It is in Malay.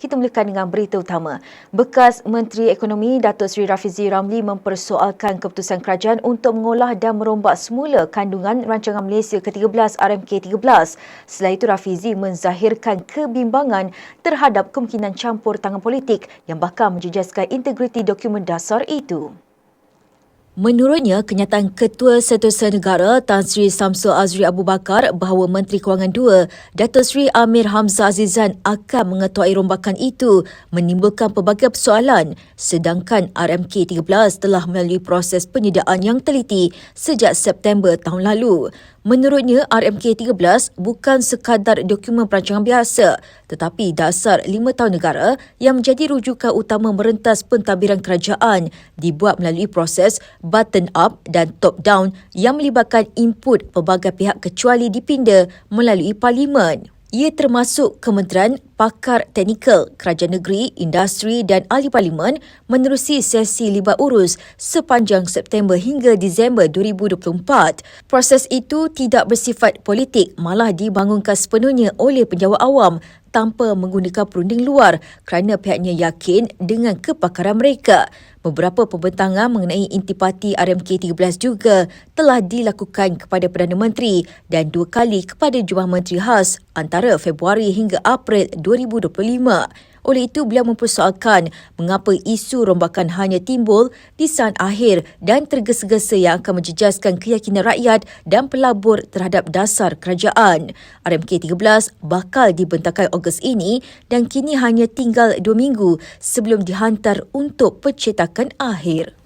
Kita mulakan dengan berita utama. Bekas Menteri Ekonomi Datuk Seri Rafizi Ramli mempersoalkan keputusan kerajaan untuk mengolah dan merombak semula kandungan rancangan Malaysia ke-13 RMK 13. Selain itu, Rafizi menzahirkan kebimbangan terhadap kemungkinan campur tangan politik yang bakal menjejaskan integriti dokumen dasar itu. Menurutnya, kenyataan Ketua Setiausaha Negara Tan Sri Samsul Azri Abu Bakar bahawa Menteri Kewangan II, Datuk Sri Amir Hamzah Azizan akan mengetuai rombakan itu menimbulkan pelbagai persoalan sedangkan RMK 13 telah melalui proses penyediaan yang teliti sejak September tahun lalu. Menurutnya, RMK 13 bukan sekadar dokumen perancangan biasa tetapi dasar lima tahun negara yang menjadi rujukan utama merentas pentadbiran kerajaan dibuat melalui proses button up dan top down yang melibatkan input pelbagai pihak kecuali dipinda melalui parlimen. Ia termasuk kementerian, pakar teknikal, kerajaan negeri, industri dan ahli parlimen menerusi sesi libat urus sepanjang September hingga Disember 2024. Proses itu tidak bersifat politik malah dibangunkan sepenuhnya oleh penjawat awam tanpa menggunakan perunding luar kerana pihaknya yakin dengan kepakaran mereka. Beberapa pembentangan mengenai intipati RMK 13 juga telah dilakukan kepada Perdana Menteri dan dua kali kepada Jumlah Menteri Khas antara Februari hingga April 2025. Oleh itu, beliau mempersoalkan mengapa isu rombakan hanya timbul di saat akhir dan tergesa-gesa yang akan menjejaskan keyakinan rakyat dan pelabur terhadap dasar kerajaan. RMK 13 bakal dibentangkan Ogos ini dan kini hanya tinggal dua minggu sebelum dihantar untuk pencetakan akhir.